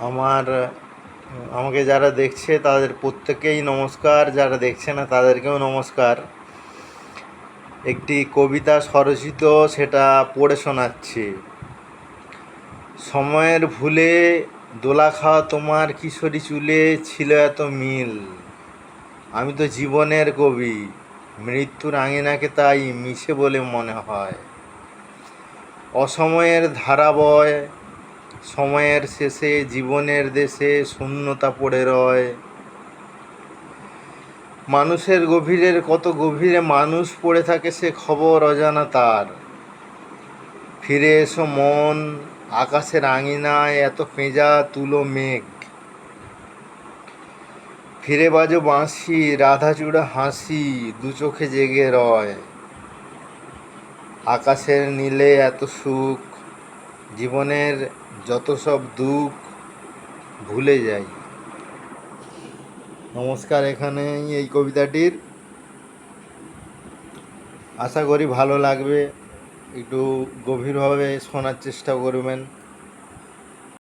আমার, আমাকে যারা দেখছে তাদের প্রত্যেকেই নমস্কার, যারা দেখছে না তাদেরকেও নমস্কার। একটি কবিতা স্বরচিত সেটা পড়ে শোনাচ্ছি। সময়ের ভুলে দোলা খাওয়া তোমার কিশোরী চুলে ছিল এত মিল। আমি তো জীবনের কবি, মৃত্যুর আঙিনাকে তাই মিশে বলে মনে হয়। অসময়ের ধারা বয় সময়ের শেষে, জীবনের দেশে শূন্যতা পড়ে রয়। মানুষের গভীরের কত গভীরে মানুষ পড়ে থাকে সে খবর অজানা তার। ফিরে এসো মন, আকাশের আঙিনায়, এত পেঁজা, তুলো, মেঘ। ফিরে বাজো বাঁশি, রাধাচূড়া হাসি, দু চোখে জেগে রয়। আকাশের নীলে এত সুখ জীবনের যত সব দুঃখ ভুলে যাই। নমস্কার এখানে এই কবিতাটির। আশা করি ভালো লাগবে। একটু গভীরভাবে শোনার চেষ্টা করবেন।